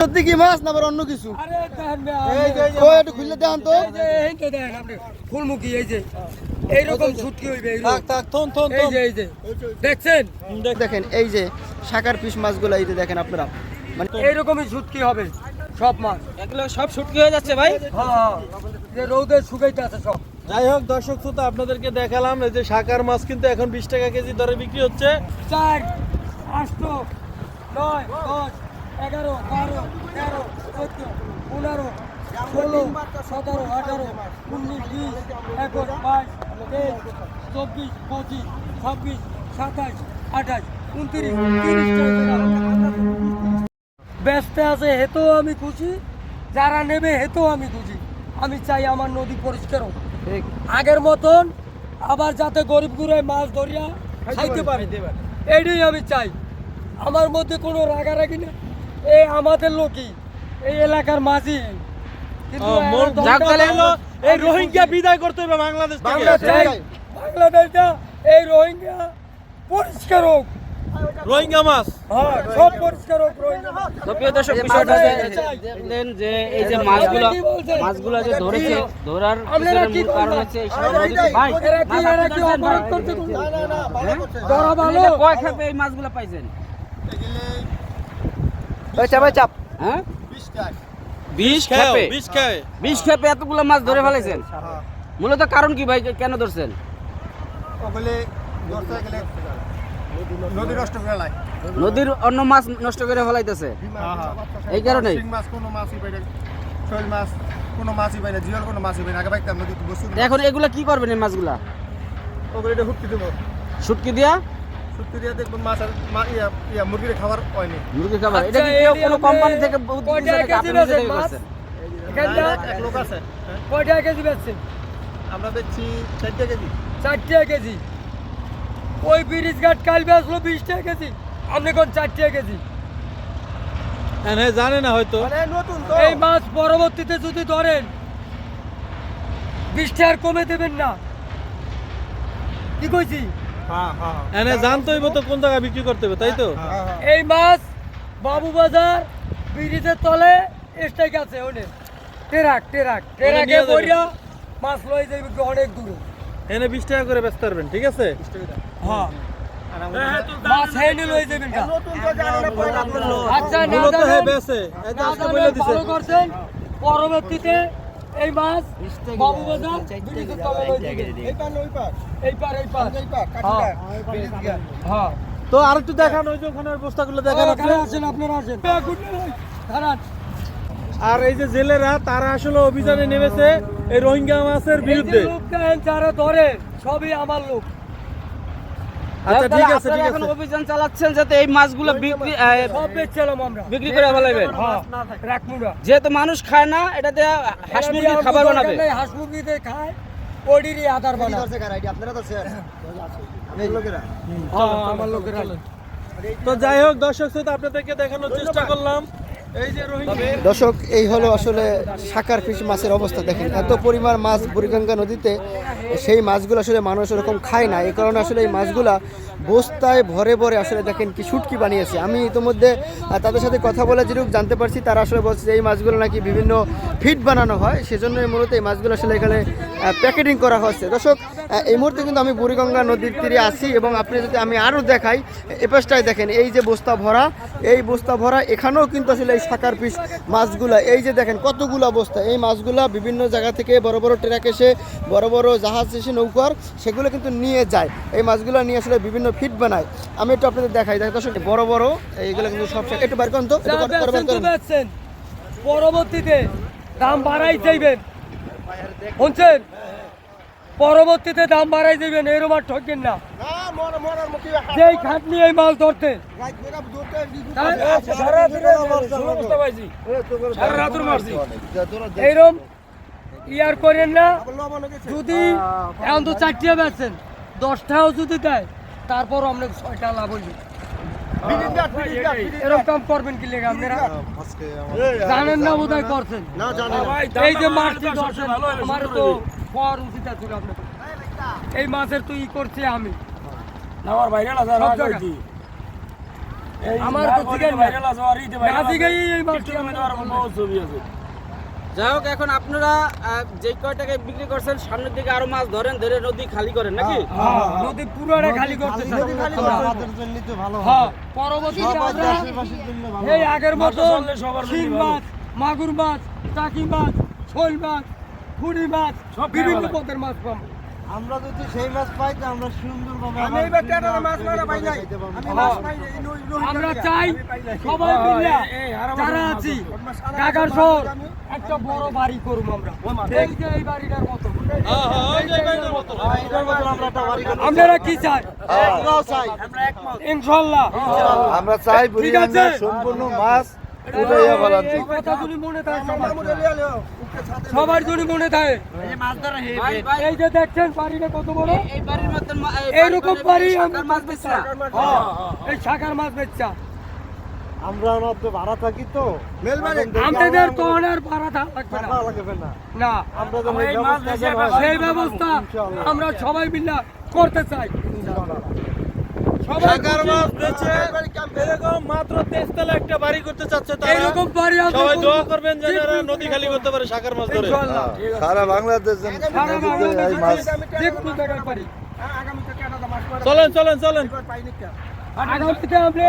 সত্যি কি মাছ না আবার অন্য কিছু? একটু খুললে দেখান তো। এই এই তো দেখেন আপনি ফুলমুখী এই যে। এইরকম ছুটকি হইবে দেখছেন? দেখেন এই যে শাকার পিস মাছগুলো এই যে দেখেন আপনারা। মানে এইরকমই ছুটকি হবে সব মাছ। এগুলো সব শুটকি হয়ে যাচ্ছে ভাই। হ্যাঁ যে রৌদে শুকাইতে আছে সব। যাই হোক দর্শক শ্রোতা আপনাদেরকে দেখালাম এই যে শাকার মাছ কিন্তু এখন বিশ টাকা কেজি দরে বিক্রি হচ্ছে। চার আষ্ট নয় দশ। এগারো বারো তেরো চোদ্দ পনেরো ষোলো সতেরো আঠারো উনিশ বিশ একুশ বাইশ তেইশ চব্বিশ পঁচিশ ছাব্বিশ সাতাশ আঠাশ উনত্রিশ তিরিশ ব্যস্ত আছে হেতেও আমি খুশি। যারা নেবে হেতেও আমি খুশি। আমি চাই আমার নদী পরিষ্কার হোক। আগের মতন আবার যাতে গরিব গুড়ায় মাছ ধরিয়া খাইতে পারে এইটাই আমি চাই। আমার মধ্যে কোনো রাগারাগি না এই আমাদের লোকই এই এলাকার মাঝি। এই রোহিঙ্গা বিদায় করতে হবে বাংলাদেশ বাংলাদেশটা এই রোহিঙ্গা পরিষ্কার হোক। রোহিঙ্গা মাছ। হ্যাঁ সব পরিষ্কার হোক রোহিঙ্গা মাছ। দর্শক বিষয়টা যে এই যে মাছগুলো মাছগুলো যে ধরেছে ধরার কারণ হচ্ছে এই ভাই কি? অপরাধ হ্যাঁ? ধরা ভালো কয় খেপে এই মাছগুলো পাইছেন? ওই চাপ চাপ। হ্যাঁ? বিশ খেপে বিষ খায় বিশ খেপে এতগুলো মাছ ধরে ফেলেছেন? মূলত কারণ কি ভাই? কেন ধরছেন? ওগুলি ধরতে গেলে নদী নষ্ট করে লাই নদীর অন্য মাছ নষ্ট করে ফেলাইতেছে? এই কারণেই। শিং মাছ কোনো মাছই পাই না। শৈল মাছ কোনো মাছই পাই না। জিওল কোনো মাছই পাই না। আগে পাইতাম নদীতে বসু এখন এগুলা কি করবেন এই মাছগুলা? ওগুলো এটা হুটকি দেবো। শুটকি দিয়া? শুটকি দেখবেন মাছ আর মা ইয়া ইয়া মুরগির খাবার হয়নি। মুরগি খাবার? এটা কি আচ্ছা, কেউ কোনো আপনি কোম্পানি থেকে কয়টা কেজি আপনি নিজে বেচেন মাছ? এখানটা এক লোক আছে। কয়টা কেজি বেচছেন? আমরা দেখছি চারটে কেজি। চারটে কেজি। ওই ব্রিজ ঘাট কাল বেচলো বিশ টাকা কেজি। আপনি কোন চারটে কেজি? হ্যাঁ জানে না হয়তো। মানে নতুন তো। এই মাছ পরবর্তীতে যদি ধরেন বিশ টাকার কমে দেবেন না। কি কইছি? হ্যাঁ হ্যাঁ। হ্যাঁ জানতে হইব তো কোন জায়গায় বিক্রি করতে হবে তাই তো? হ্যাঁ এই মাছ বাবুবাজার ব্রিজের তলে স্টেক আছে ওনে টেরাক টেরাক। টেরাকে নিয়ে মাছ লই যাইবে অনেক দূরে। এনে বিশ টাকা করে ব্যস্ত পারবেন ঠিক আছে? হ্যাঁ। মাছ হেনে লই যাবেন আচ্ছা না দিছে। ভালো করছেন। পরবর্তীতে এই মাছ তলে লই দিকে এই পার ওই পার। এই পার এই পার। এই পার হ্যাঁ। কাটিটা হ্যাঁ। তো আর একটু দেখান ওই যে ওখানে বস্তাগুলো দেখান আপনি। আছেন আপনারা আছেন দাঁড়ান। আর এই যে জেলেরা তারা আসলে অভিযানে নেমেছে এই রোহিঙ্গা মাছের বিরুদ্ধে। যারা ধরে সবই আমার লোক। আচ্ছা ঠিক আছে ঠিক এখন অভিযান চালাচ্ছেন যাতে এই মাছগুলো বিক্রি সব বেচছিলাম আমরা। বিক্রি করে হ্যাঁ। যেহেতু মানুষ খায় না এটা দিয়ে হাঁস মুরগির খাবার বানাবে। হাঁস মুরগিতে খায় ওডিরই আধার বানাবে আপনারা তো স্যার লোকেরা? হ্যাঁ, আমার লোকেরা। তো যাই হোক দর্শক শ্রোতা আপনাদেরকে দেখানোর চেষ্টা করলাম। দর্শক, এই হলো আসলে সাকার ফিশ মাছের অবস্থা। দেখেন, এত পরিমাণ মাছ বুড়িগঙ্গা নদীতে, সেই মাছগুলো আসলে মানুষ ওরকম খায় না। এই কারণে আসলে এই মাছগুলা বস্তায় ভরে ভরে আসলে দেখেন কি শুটকি বানিয়েছে। আমি ইতিমধ্যে তাদের সাথে কথা বলে যেরূপ জানতে পারছি, তারা আসলে বলছে যে এই মাছগুলো নাকি বিভিন্ন ফিট বানানো হয়, সেজন্যই মূলত এই মাছগুলো আসলে এখানে প্যাকেটিং করা হচ্ছে। দর্শক এই মুহূর্তে কিন্তু আমি বুড়িগঙ্গা নদীর তীরে আছি এবং আপনি যদি আমি আরও দেখাই, এ পাশটায় দেখেন, এই যে বস্তা ভরা, এই বস্তা ভরা, এখানেও কিন্তু আসলে এই শাকার পিস মাছগুলা, এই যে দেখেন কতগুলা বস্তা, এই মাছগুলা বিভিন্ন জায়গা থেকে বড় বড় ট্রাক এসে, বড় বড় জাহাজ এসে নৌকার, সেগুলো কিন্তু নিয়ে যায়। এই মাছগুলো নিয়ে আসলে বিভিন্ন ফিট বানায়। আমি একটু আপনাদের দেখাই। দেখ দর্শক বড় বড়, এইগুলো কিন্তু সব একটু বার করুন তো পরবর্তীতে দাম বাড়াই যাইবেন। শুনছেন? পরবর্তীতে দাম বাড়াই যাইবেন এরকম আর ঠকেন না। যেই খাটনি এই মাছ ধরতে। এইরকম ইয়ার করেন না। যদি এখন তো চারটিয়া বেচছেন দশটাও যদি দেয় তারপর আপনাকে ছয়টা লাভ হইবে এরকম কাম করবেন কি লেগে আপনারা? জানেন না বোধহয় করছেন? এই যে মাছটি ধরছেন আমার তো উচিত ছিল আপনার এই মাছের তো ই করছে আমি। সব জায়গায়। আমার তো চিকেন না জিগাই এই মাছ যাই হোক এখন আপনারা যে কয় টাকায় বিক্রি করছেন সামনের দিকে আরও মাছ ধরেন ধরে নদী খালি করেন নাকি? হ্যাঁ, নদী পুরোটা খালি করতে চাই। হ্যাঁ, পরবর্তীতে আমরা এই আগের মতো শিং মাছ মাগুর মাছ টাকি মাছ শোল মাছ ফুড়ি মাছ বিভিন্ন পথের মাছ পাবো। আমরা যদি সেই মাছ পাই তো আমরা সুন্দরভাবে আমি টেটার মাছ মারা পাই নাই। আমি মাছ পাই আমরা চাই সবাই মিলে যারা আছি শহর একটা বড় বাড়ি করুম আমরা। এই যে এই বাড়িটার মতো। হ্যাঁ, হ্যাঁ, আমরা কি চাই? ইনশাল্লাহ। আমরা চাই সম্পূর্ণ মাছ উঠাইয়া ফেলান এই মনে থাকে সবার যদি মনে থাকে। এই যে দেখছেন বাড়িটা কত বড়? এইরকম বাড়ি আমরা মাছ হ্যাঁ, এই শাখার মাছ বেচা। আমরা মধ্যে ভাড়া থাকি তো। আমাদের তো ভাড়া থাকা না। না। না। আমরা যেন এই ব্যবস্থা যেন। সেই ব্যবস্থা আমরা সবাই মিলে করতে চাই। সবাই মাছ বেচে এরকম মাত্র তেজতলা একটা বাড়ি করতে চাচ্ছে তারা। এইরকম বাড়ি সবাই দোয়া করবেন যেন এরা নদী খালি করতে পারে শাকার মাছ ধরে। সারা বাংলাদেশ এই মাছ যে কোনো জায়গায় পারি চলেন চলেন চলেন। আগামীতে আমরা